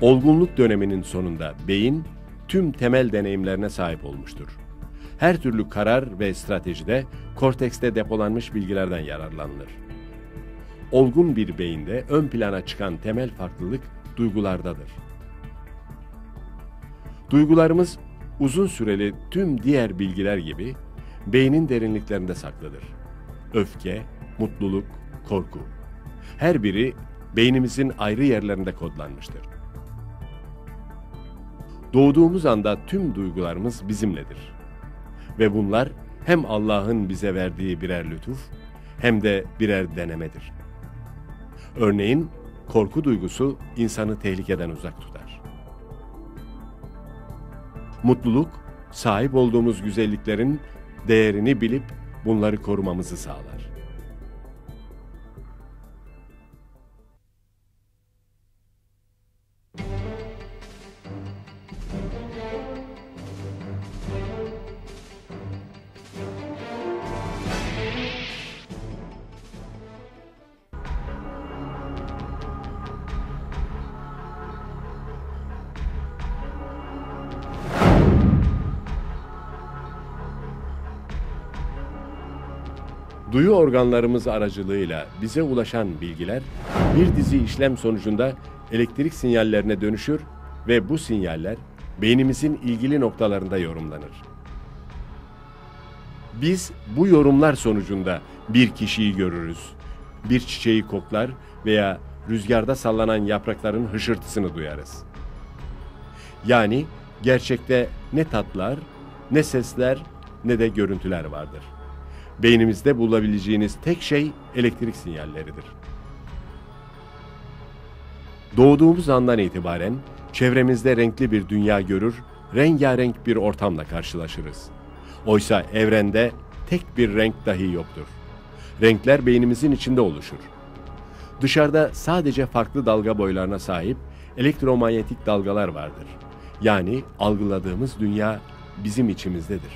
Olgunluk döneminin sonunda beyin tüm temel deneyimlerine sahip olmuştur. Her türlü karar ve stratejide kortekste depolanmış bilgilerden yararlanılır. Olgun bir beyinde ön plana çıkan temel farklılık duygulardadır. Duygularımız uzun süreli tüm diğer bilgiler gibi beynin derinliklerinde saklıdır. Öfke, mutluluk, korku. Her biri beynimizin ayrı yerlerinde kodlanmıştır. Doğduğumuz anda tüm duygularımız bizimledir. Ve bunlar hem Allah'ın bize verdiği birer lütuf hem de birer denemedir. Örneğin korku duygusu insanı tehlikeden uzak tutar. Mutluluk, sahip olduğumuz güzelliklerin değerini bilip bunları korumamızı sağlar. Duyu organlarımız aracılığıyla bize ulaşan bilgiler bir dizi işlem sonucunda elektrik sinyallerine dönüşür ve bu sinyaller beynimizin ilgili noktalarında yorumlanır. Biz bu yorumlar sonucunda bir kişiyi görürüz, bir çiçeği koklar veya rüzgarda sallanan yaprakların hışırtısını duyarız. Yani gerçekte ne tatlar, ne sesler, ne de görüntüler vardır. Beynimizde bulabileceğiniz tek şey elektrik sinyalleridir. Doğduğumuz andan itibaren çevremizde renkli bir dünya görür, rengarenk bir ortamla karşılaşırız. Oysa evrende tek bir renk dahi yoktur. Renkler beynimizin içinde oluşur. Dışarıda sadece farklı dalga boylarına sahip elektromanyetik dalgalar vardır. Yani algıladığımız dünya bizim içimizdedir.